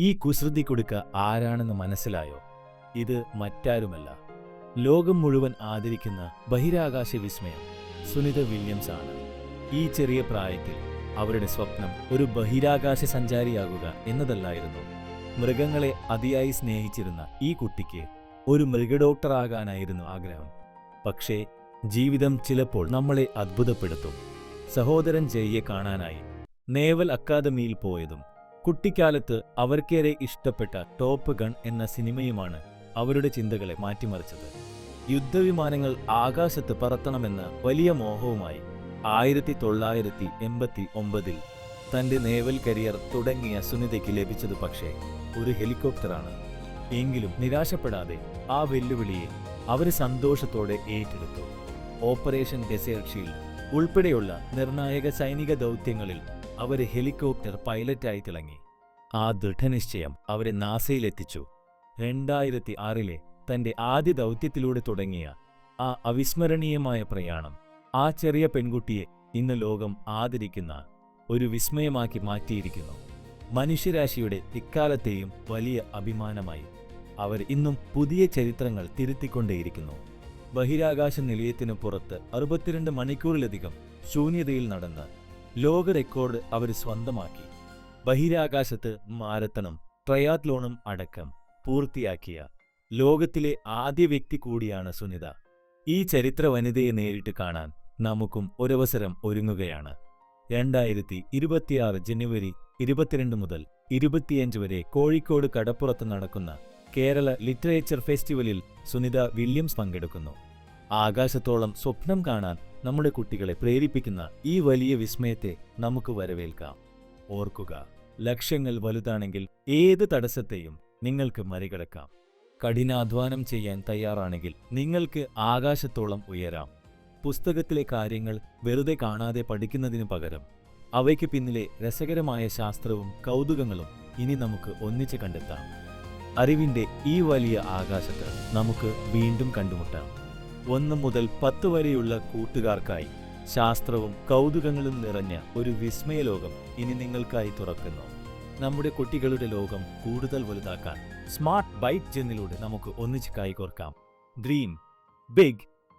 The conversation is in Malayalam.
ഈ കുസൃതി കൊടുക്ക ആരാണെന്ന് മനസ്സിലായോ? ഇത് മറ്റാരുമല്ല. ലോകം മുഴുവൻ ആദരിക്കുന്ന ബഹിരാകാശ വിസ്മയം സുനിത വില്യംസ് ആണ്. ഈ ചെറിയ പ്രായത്തിൽ അവരുടെ സ്വപ്നം ഒരു ബഹിരാകാശ സഞ്ചാരിയാകുക എന്നതല്ലായിരുന്നു. മൃഗങ്ങളെ അതിയായി സ്നേഹിച്ചിരുന്ന ഈ കുട്ടിക്ക് ഒരു മൃഗഡോക്ടറാകാനായിരുന്നു ആഗ്രഹം. പക്ഷേ ജീവിതം ചിലപ്പോൾ നമ്മളെ അത്ഭുതപ്പെടുത്തും. സഹോദരൻ ജയ്യെ കാണാനായി നേവൽ അക്കാദമിയിൽ പോയതും കുട്ടിക്കാലത്ത് അവർക്കേറെ ഇഷ്ടപ്പെട്ട ടോപ്പ് ഗൺ എന്ന സിനിമയുമാണ് അവരുടെ ചിന്തകളെ മാറ്റിമറിച്ചത്. യുദ്ധവിമാനങ്ങൾ ആകാശത്ത് പറത്തണമെന്ന വലിയ മോഹവുമായി ആയിരത്തി തൊള്ളായിരത്തി എൺപത്തി ഒമ്പതിൽ തന്റെ നേവൽ കരിയർ തുടങ്ങിയ സുനിതയ്ക്ക് ലഭിച്ചത് പക്ഷേ ഒരു ഹെലികോപ്റ്ററാണ്. എങ്കിലും നിരാശപ്പെടാതെ ആ വെല്ലുവിളിയെ അവർ സന്തോഷത്തോടെ ഏറ്റെടുത്തു. ഓപ്പറേഷൻ ഡെസേർട്ട് ഉൾപ്പെടെയുള്ള നിർണായക സൈനിക ദൗത്യങ്ങളിൽ അവർ ഹെലികോപ്റ്റർ പൈലറ്റായി തിളങ്ങി. ആ ദൃഢനിശ്ചയം അവരെ നാസയിലെത്തിച്ചു. രണ്ടായിരത്തി ആറിലെ തന്റെ ആദ്യ ദൗത്യത്തിലൂടെ തുടങ്ങിയ ആ അവിസ്മരണീയമായ പ്രയാണം ആ ചെറിയ പെൺകുട്ടിയെ ഇന്ന് ലോകം ആദരിക്കുന്ന ഒരു വിസ്മയമാക്കി മാറ്റിയിരിക്കുന്നു. മനുഷ്യരാശിയുടെ ഇക്കാലത്തെയും വലിയ അഭിമാനമായി അവർ ഇന്നും പുതിയ ചരിത്രങ്ങൾ തിരുത്തിക്കൊണ്ടേയിരിക്കുന്നു. ബഹിരാകാശ നിലയത്തിനു പുറത്ത് അറുപത്തിരണ്ട് മണിക്കൂറിലധികം ശൂന്യതയിൽ നടന്ന് ലോക റെക്കോർഡ് അവർ സ്വന്തമാക്കി. ബഹിരാകാശത്ത് മാരത്തണും ട്രയാത്ലോണും അടക്കം പൂർത്തിയാക്കിയ ലോകത്തിലെ ആദ്യ വ്യക്തി കൂടിയാണ് സുനിത. ഈ ചരിത്ര വനിതയെ നേരിട്ട് കാണാൻ നമുക്കും ഒരവസരം ഒരുങ്ങുകയാണ്. രണ്ടായിരത്തി ഇരുപത്തിയാറ് ജനുവരി ഇരുപത്തിരണ്ട് മുതൽ ഇരുപത്തിയഞ്ച് വരെ കോഴിക്കോട് കടപ്പുറത്ത് നടക്കുന്ന കേരള ലിറ്ററേച്ചർ ഫെസ്റ്റിവലിൽ സുനിത വില്യംസ് പങ്കെടുക്കുന്നു. ആകാശത്തോളം സ്വപ്നം കാണാൻ നമ്മുടെ കുട്ടികളെ പ്രേരിപ്പിക്കുന്ന ഈ വലിയ വിസ്മയത്തെ നമുക്ക് വരവേൽക്കാം. ഓർക്കുക ലക്ഷ്യങ്ങൾ വലുതാണെങ്കിൽ ഏത് തടസ്സത്തെയും നിങ്ങൾക്ക് മറികടക്കാം. കഠിനാധ്വാനം ചെയ്യാൻ തയ്യാറാണെങ്കിൽ നിങ്ങൾക്ക് ആകാശത്തോളം ഉയരാം. പുസ്തകത്തിലെ കാര്യങ്ങൾ വെറുതെ കാണാതെ പഠിക്കുന്നതിനു പകരം അവയ്ക്ക് പിന്നിലെ രസകരമായ ശാസ്ത്രവും കൗതുകങ്ങളും ഇനി നമുക്ക് ഒന്നിച്ച് കണ്ടെത്താം. അറിവിന്റെ ഈ വലിയ ആകാശത്ത് നമുക്ക് വീണ്ടും കണ്ടുമുട്ടാം. ഒന്ന് മുതൽ പത്ത് വരെയുള്ള കൂട്ടുകാർക്കായി ശാസ്ത്രവും കൗതുകങ്ങളും നിറഞ്ഞ ഒരു വിസ്മയ ലോകം ഇനി നിങ്ങൾക്കായി തുറക്കുന്നു. നമ്മുടെ കുട്ടികളുടെ ലോകം കൂടുതൽ വലുതാക്കാൻ സ്മാർട്ട് ബൈക്ക് ജെന്നിലൂടെ നമുക്ക് ഒന്നിച്ച് കൈകോർക്കാം. Dream big